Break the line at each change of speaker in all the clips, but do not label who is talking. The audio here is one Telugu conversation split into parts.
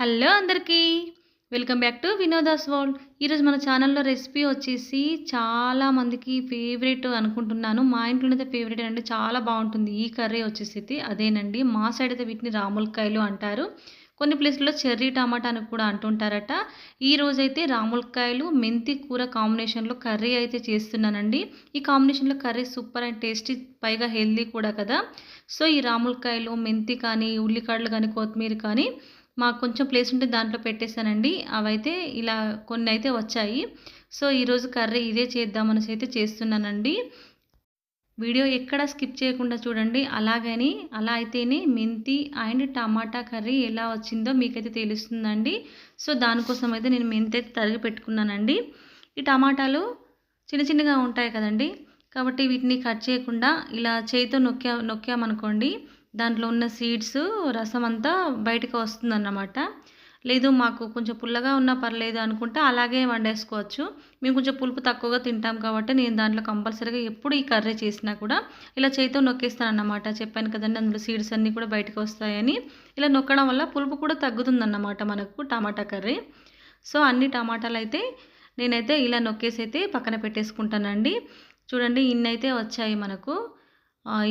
హలో అందరికీ. Welcome back to Vinoda's world. ఈరోజు మన ఛానల్లో రెసిపీ వచ్చేసి చాలా మందికి ఫేవరెట్ అనుకుంటున్నాను. మా ఇంట్లో అయితే ఫేవరెట్ అంటే చాలా బాగుంటుంది. ఈ కర్రీ వచ్చేసి అయితే అదేనండి. మా సైడ్ అయితే వీటిని రాములకాయలు అంటారు. కొన్ని ప్లేస్లలో చెర్రీ టమాటా అని కూడా అంటుంటారట. ఈ రోజైతే రాములకాయలు మెంతి కూర కాంబినేషన్లో కర్రీ అయితే చేస్తున్నానండి. ఈ కాంబినేషన్లో కర్రీ సూపర్ అండ్ టేస్టీ పైగా హెల్దీ కూడా కదా. సో ఈ రాములకాయలు మెంతి కానీ ఉల్లికాడలు కానీ కొత్తిమీర కానీ మాకు కొంచెం ప్లేస్ ఉంటే దాంట్లో పెట్టేశానండి. అవైతే ఇలా కొన్ని అయితే వచ్చాయి. సో ఈరోజు కర్రీ ఇదే చేద్దామనేసి అయితే చేస్తున్నానండి. వీడియో ఎక్కడ స్కిప్ చేయకుండా చూడండి. అలాగని అలా అయితేనే మెంతి అండ్ టమాటా కర్రీ ఎలా వచ్చిందో మీకైతే తెలుస్తుందండి. సో దానికోసం అయితే నేను మెంతి అయితే తరిగి పెట్టుకున్నానండి. ఈ టమాటాలు చిన్న చిన్నగా ఉంటాయి కదండి. కాబట్టి వీటిని కట్ చేయకుండా ఇలా చేయితో నొక్కా నొక్కామనుకోండి. దాంట్లో ఉన్న సీడ్స్ రసం అంతా బయటకు వస్తుందన్నమాట. లేదు మాకు కొంచెం పుల్లగా ఉన్నా పర్లేదు అనుకుంటే అలాగే వండేసుకోవచ్చు. మేము కొంచెం పులుపు తక్కువగా తింటాం కాబట్టి నేను దాంట్లో కంపల్సరీగా ఎప్పుడు ఈ కర్రీ చేసినా కూడా ఇలా చేతితో నొక్కేస్తాను అన్నమాట చెప్పాను కదండి అందులో సీడ్స్ అన్నీ కూడా బయటకు వస్తాయని. ఇలా నొక్కడం వల్ల పులుపు కూడా తగ్గుతుందన్నమాట మనకు టమాటా కర్రీ. సో అన్ని టమాటాలు అయితే నేనైతే ఇలా నొక్కేసి అయితే పక్కన పెట్టేసుకుంటానండి. చూడండి ఇన్నైతే వచ్చాయి మనకు.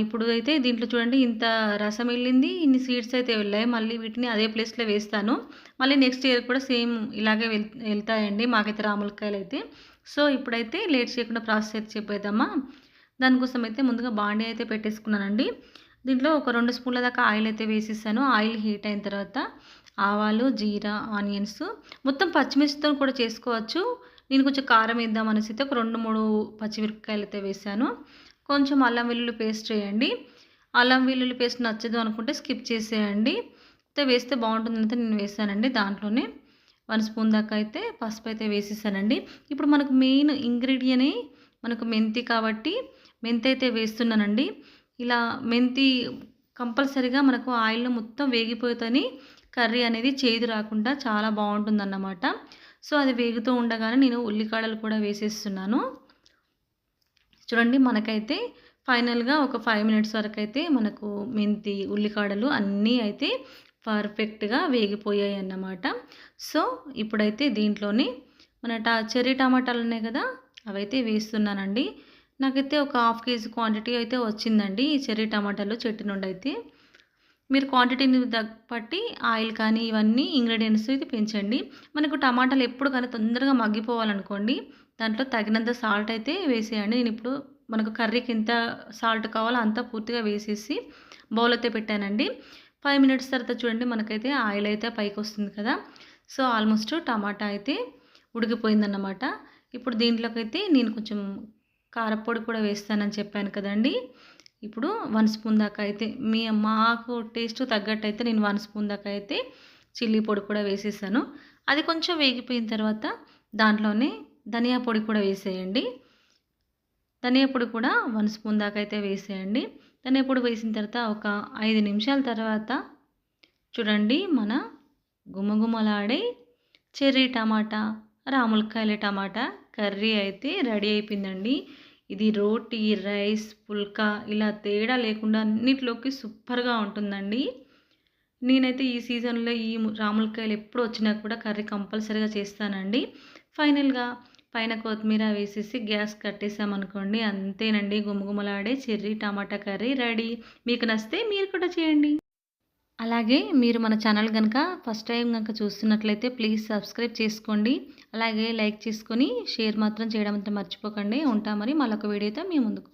ఇప్పుడు అయితే దీంట్లో చూడండి ఇంత రసం వెళ్ళింది ఇన్ని సీడ్స్ అయితే వెళ్ళాయి. మళ్ళీ వీటిని అదే ప్లేస్లో వేస్తాను. మళ్ళీ నెక్స్ట్ ఇయర్ కూడా సేమ్ ఇలాగే వెళ్ వెళ్తాయండి మాకైతే రాములకాయలు అయితే. సో ఇప్పుడైతే లేట్ చేయకుండా ప్రాసెస్ అయితే చెప్పేద్దామా? దానికోసం అయితే ముందుగా బాండీ అయితే పెట్టేసుకున్నానండి. దీంట్లో ఒక రెండు స్పూన్ల దాకా ఆయిల్ అయితే వేసేసాను. ఆయిల్ హీట్ అయిన తర్వాత ఆవాలు జీరా ఆనియన్స్. మొత్తం పచ్చిమిర్చితో కూడా చేసుకోవచ్చు. నేను కొంచెం కారం వేద్దాం అనేసి అయితే ఒక రెండు మూడు పచ్చిమిరపకాయలు అయితే వేసాను. కొంచెం అల్లం వెల్లుల్లి పేస్ట్ వేయండి అల్లం వెల్లుల్లి పేస్ట్ నచ్చదు అనుకుంటే స్కిప్ చేసేయండి. అయితే వేస్తే బాగుంటుందంటే నేను వేసానండి దాంట్లోనే. వన్ స్పూన్ దాకా అయితే పసుపు అయితే వేసేసానండి. ఇప్పుడు మనకు మెయిన్ ఇంగ్రీడియంట్ మనకు మెంతి కాబట్టి మెంతి అయితే వేస్తున్నానండి. ఇలా మెంతి కంపల్సరిగా మనకు ఆయిల్లో మొత్తం వేగిపోతేనే కర్రీ అనేది చేదు రాకుండా చాలా బాగుంటుందన్నమాట. సో అది వేగుతూ ఉండగానే నేను ఉల్లికాడలు కూడా వేసేస్తున్నాను. చూడండి మనకైతే ఫైనల్గా ఒక ఫైవ్ మినిట్స్ వరకు అయితే మనకు మెంతి ఉల్లికాడలు అన్నీ అయితే పర్ఫెక్ట్గా వేగిపోయాయి అన్నమాట సో ఇప్పుడైతే దీంట్లోని మన టా చెర్రీ టమాటాలు ఉన్నాయి కదా అవైతే వేస్తున్నానండి. నాకైతే ఒక హాఫ్ కేజీ క్వాంటిటీ అయితే వచ్చిందండి ఈ చెర్రీ టమాటాలు చెట్టు నుండి అయితే మీరు క్వాంటిటీని బట్టి ఆయిల్ కానీ ఇవన్నీ ఇంగ్రీడియంట్స్ ఇది పెంచండి. మనకు టమాటాలు ఎప్పుడు కానీ తొందరగా మగ్గిపోవాలనుకోండి దాంట్లో తగినంత సాల్ట్ అయితే వేసేయండి. నేను ఇప్పుడు మనకు కర్రీకి ఎంత సాల్ట్ కావాలో అంతా పూర్తిగా వేసేసి బౌల్ అయితే పెట్టానండి. ఫైవ్ మినిట్స్ తర్వాత చూడండి మనకైతే ఆయిల్ అయితే పైకి వస్తుంది కదా. సో ఆల్మోస్ట్ టమాటా అయితే ఉడికిపోయిందన్నమాట. ఇప్పుడు దీంట్లోకి అయితే నేను కొంచెం కారపొడి కూడా వేస్తానని చెప్పాను కదండి. ఇప్పుడు వన్ స్పూన్ దాకా అయితే మీ మాకు టేస్ట్ తగ్గట్టు అయితే నేను వన్ స్పూన్ దాకా అయితే చిల్లీ పొడి కూడా వేసేసాను. అది కొంచెం వేగిపోయిన తర్వాత దాంట్లోనే ధనియా పొడి కూడా వేసేయండి. ధనియా పొడి కూడా వన్ స్పూన్ దాకా అయితే వేసేయండి. ధనియా పొడి వేసిన తర్వాత ఒక ఐదు నిమిషాల తర్వాత చూడండి మన గుమగుమలాడే చెర్రీ టమాటా రాములకాయల టమాటా కర్రీ అయితే రెడీ అయిపోయిందండి. ఇది రోటీ రైస్ పుల్కా ఇలా తేడా లేకుండా అన్నిట్లోకి సూపర్గా ఉంటుందండి. నేనైతే ఈ సీజన్లో ఈ రాములకాయలు ఎప్పుడు వచ్చినా కూడా కర్రీ కంపల్సరీగా చేస్తానండి. ఫైనల్గా పైన కొత్తిమీర వేసేసి గ్యాస్ కట్టేసామనుకోండి అంతేనండి. గుమగుమలాడే చెర్రీ టమాటా కర్రీ రెడీ. మీకు నచ్చితే మీరు కూడా చేయండి. అలాగే మీరు మన ఛానల్ కనుక ఫస్ట్ టైం కనుక చూస్తున్నట్లయితే ప్లీజ్ సబ్స్క్రైబ్ చేసుకోండి. అలాగే లైక్ చేసుకొని షేర్ మాత్రం చేయడం అంటే మర్చిపోకండి. ఉంటాం మరి మళ్ళొక వీడియోతో మీ ముందుకు.